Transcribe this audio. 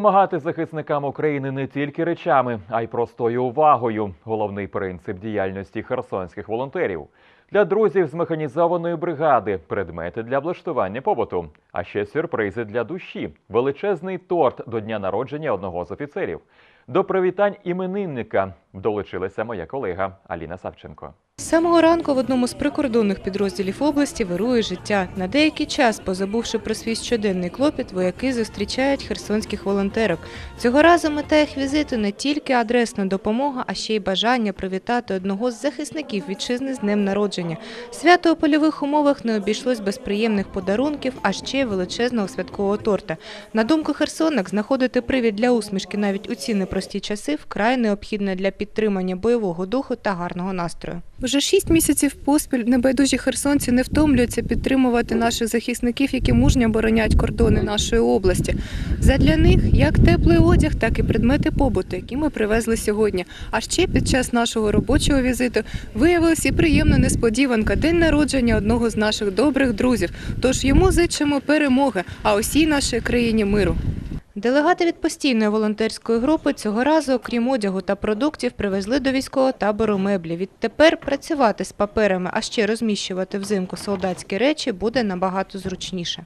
Допомагати захисникам України не тільки речами, а й простою увагою. Головний принцип діяльності херсонських волонтерів. Для друзів з механізованої бригади предмети для облаштування побуту, а ще сюрпризи для душі, величезний торт до дня народження одного з офіцерів. До привітань іменинника долучилася моя колега Аліна Савченко. Самого ранку в одному з прикордонних підрозділів області вирує життя. На деякий час, позабувши про свій щоденний клопіт, вояки зустрічають херсонських волонтерок. Цього разу мета їх візиту не тільки адресна допомога, а ще й бажання привітати одного з захисників вітчизни з днем народження. Свято у польових умовах не обійшлось без приємних подарунків, а ще величезного святкового торта. На думку херсонок, знаходити привід для усмішки навіть у ці непрості часи вкрай необхідно для підтримання бойового духу та гарного настрою. Вже шість місяців поспіль небайдужі херсонці не втомлюються підтримувати наших захисників, які мужньо оборонять кордони нашої області. Задля них як теплий одяг, так і предмети побуту, які ми привезли сьогодні. А ще під час нашого робочого візиту виявилася і приємна несподіванка день народження одного з наших добрих друзів. Тож йому зичимо перемоги, а усій нашій країні миру. Делегати від постійної волонтерської групи цього разу, окрім одягу та продуктів, привезли до військового табору меблі. Відтепер працювати з паперами, а ще розміщувати взимку солдатські речі буде набагато зручніше.